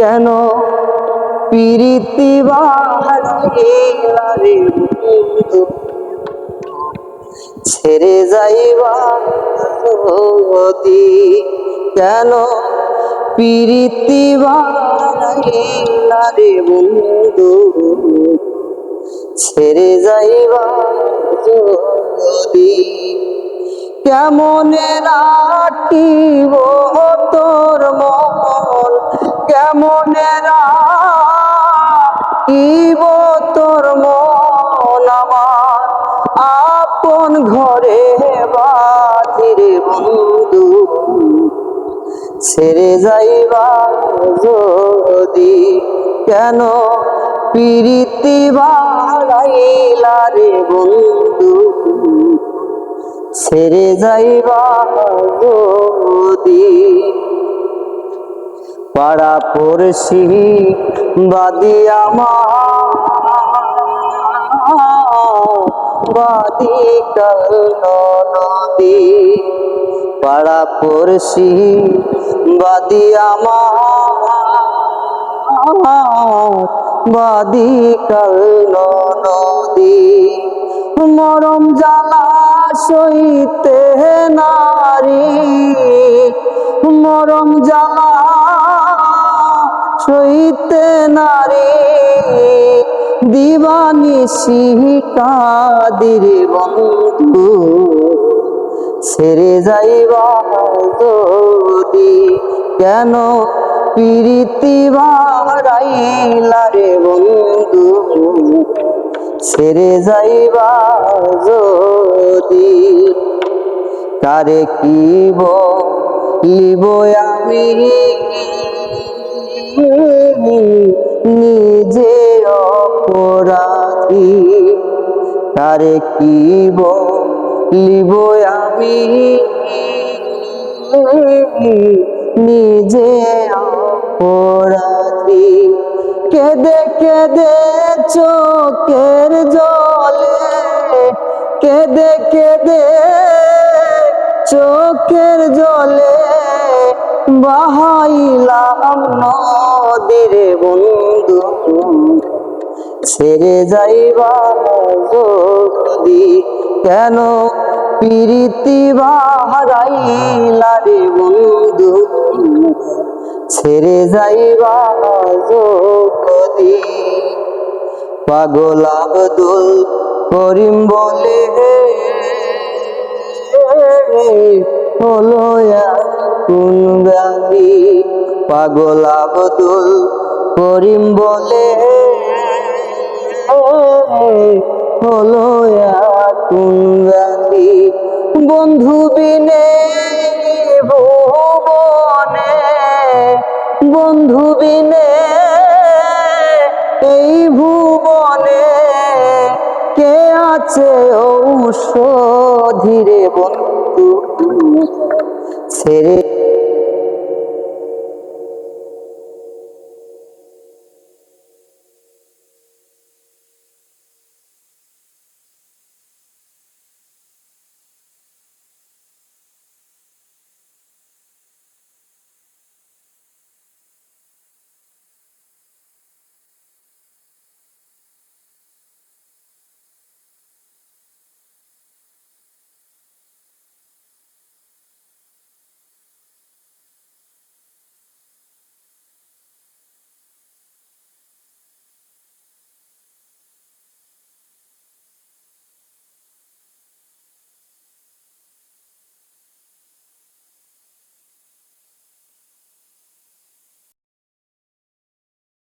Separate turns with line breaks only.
কেন পিরিতি ছেড়ে যাইবা কেন পিরিতি বন্ধু? ছেড়ে যাইবা যদি কেমনে রাখিব তোর মন? রাখিব তোর মন আমার। আপন ঘরে বাধিরে বন্ধু। ছেড়ে যাইবা যদি কেন পিরিতি বাড়াইলা রে বন্ধু? ছেড়ে যাইবা যদি পাড়া পড়শি বাদি আমার, বাদি কাল নদী, পাড়া পড়শি, বাদি আমার, বাদি কাল নদী। মরম জ্বালা সইতে নারী, মরম জ্বালা সইতে নারী দিবানিশি কাদির বন্ধু। ছেড়ে যাইবা যদি কেন প্রীতি বাড়াইলা রে বন্ধু? ছেড়ে যাইবা যদি, কারে কি লিব আমি? নিজে অপরাধী। কারে কি লিব আমি? নিজে অপরাধী। কেদে কেদে চোখের জলে, কেদে কেদে চোখের জলে বাহাইলাম নদীরে বন্ধু ছেড়ে যাইবা যদি কেন প্রীতি বাহারাইলা রে বন্ধু? ছেড়ে যাইবা যদি পাগল আবদুল করিম বলে, হলো কোন ব্যাধি পাগল আবদুল করিম বলে হলো ব্যাধি বন্ধু বিনে ভুবনে বন্ধু বিনে এই ভুবনে। কে আছে ঔষধিরে বন্ধু? ছেড়ে